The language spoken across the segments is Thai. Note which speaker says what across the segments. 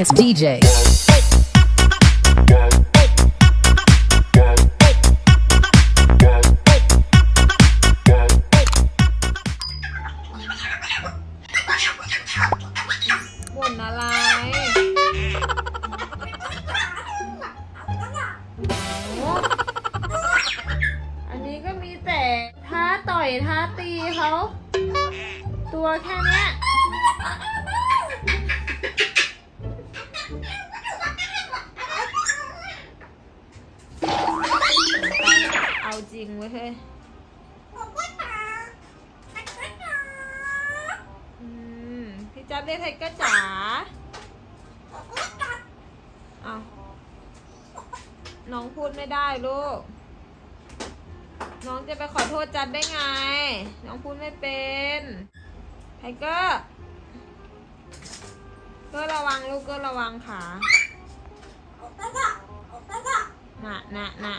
Speaker 1: It's DJ.
Speaker 2: ริงเว้ยเฮ้ยพี่จับเรียกไทเกอร์จ๋าเอาน้องพูดไม่ได้ลูก น้องจะไปขอโทษจัดได้ไง น้องพูดไม่เป็นไทเกอร์ก็ระวังลูกก็ระวังขาน่ะน่ะน่ะ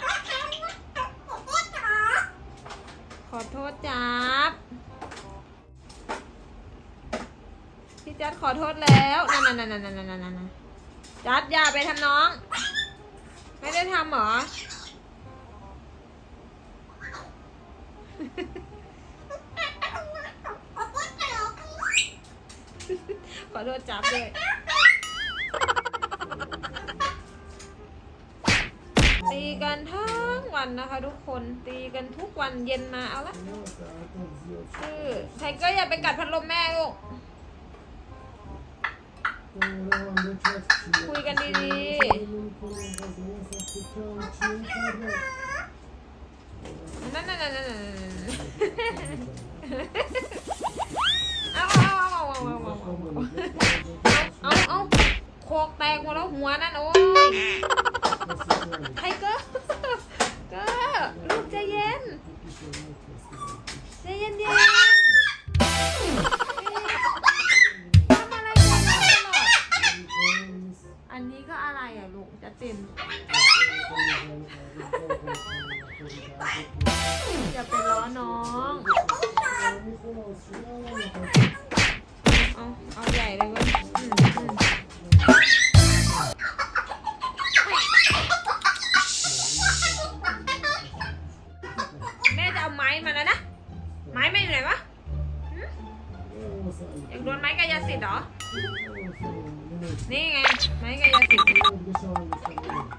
Speaker 2: จัดขอโทษแล้วนั่นนั่นนั่นนั่นนั่นนั่นจัดอย่าไปทำน้อง ไม่ได้ทำหรอ ขอโทษจับด้วยตีกันทั้งวันนะคะทุกคนตีกันทุกวันเย็นมาเอาละคือไทเกอร์อย่าไปกัดพัดลมแม่ลูก คุยกันดีๆ นั่นนั่นนั่นนั่นเอาเอาเอาเอาเอาเอาเอาโคกแตกหมดแล้วหัวนั่นโอ้ย น้อง เอา เอาใหญ่เลยเว้ยอืมอืมแม่จะเอาไม้มาแล้วนะ ไม้ไม่อยู่ไหนวะหึอยากโดนไม้กายสิทธิ์เหรอ นี่ไง ไม้กายสิทธิ์อย่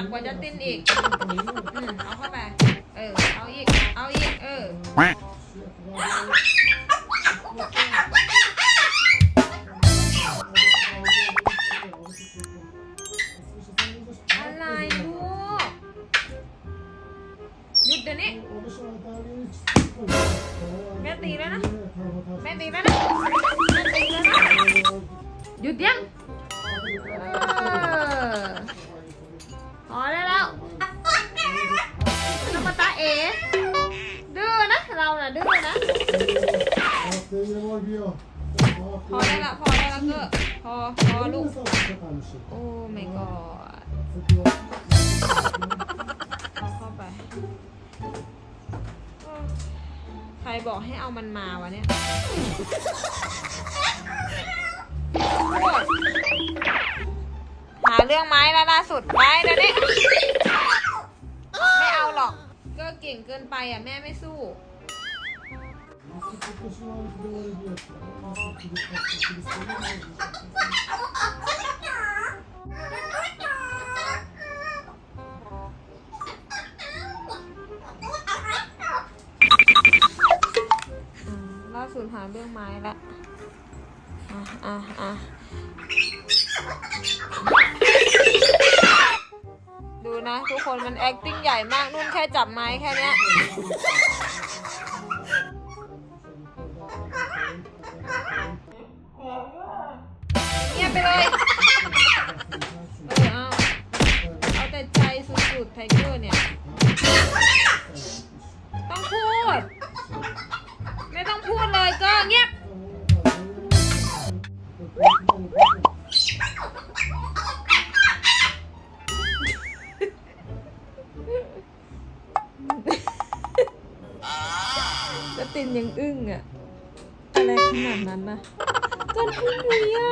Speaker 2: นักกว่าจะตินอีกอืมเอาเข้าไป เออ เอาอีก เอาอีก เอออะไรลูกหยุดเดี๋ยวนี้ แม่ตีแล้วนะ แม่ตีแล้วนะ แม่ตีแล้วนะ หยุดยัง พอได้ละพอได้ละเกอพอพอลูก โอ้ my god เอาเข้าไป ใครบอกให้เอามันมาวะเนี่ยหาเรื่องไม้แล้วล่าสุดไปเดี๋ยวนี้ไม่เอาหรอก ก็เก่งเกินไปอะแม่ไม่สู้ ล่าสุดหาเรื่องไม้ละอะอะอะดูนะ ทุกคนมัน acting ใหญ่มากนุ่นแค่จับไม้แค่เนี้ย เงียบไปเลยเอาแต่ใจสุดๆไทเกอร์เนี่ย ต้องพูด ไม่ต้องพูดเลยก็เงียบ ก็ตินยังอึ้งอะอะไรขนาดนั้นนะ กันอึ้งเลยอะ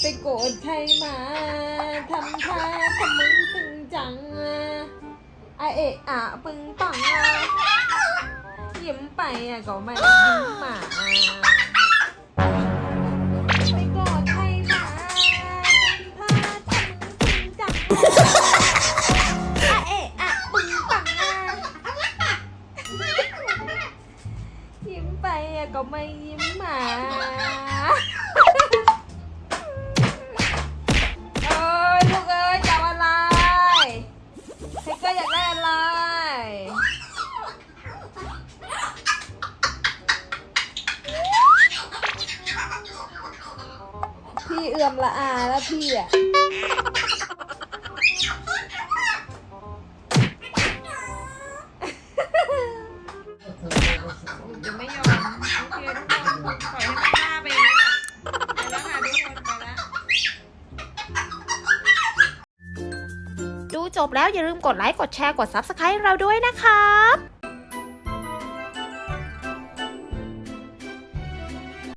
Speaker 2: ไปโกรธใครมาทำท่าทำมึงตึงจังอะเอะอะปึงปังอะยิ้มไปอะก็ไม่ยิ้มมา ก็ไม่ยิ้มมาเอ้ยลูกเอ้ยจะเอาอะไรเทเกอร์อยากได้อะไร พี่เอื่อมละอาแล้วพี่อะ
Speaker 1: จบแล้วอย่าลืมกดไลค์กดแชร์กด Subscribe เราด้วยนะครับ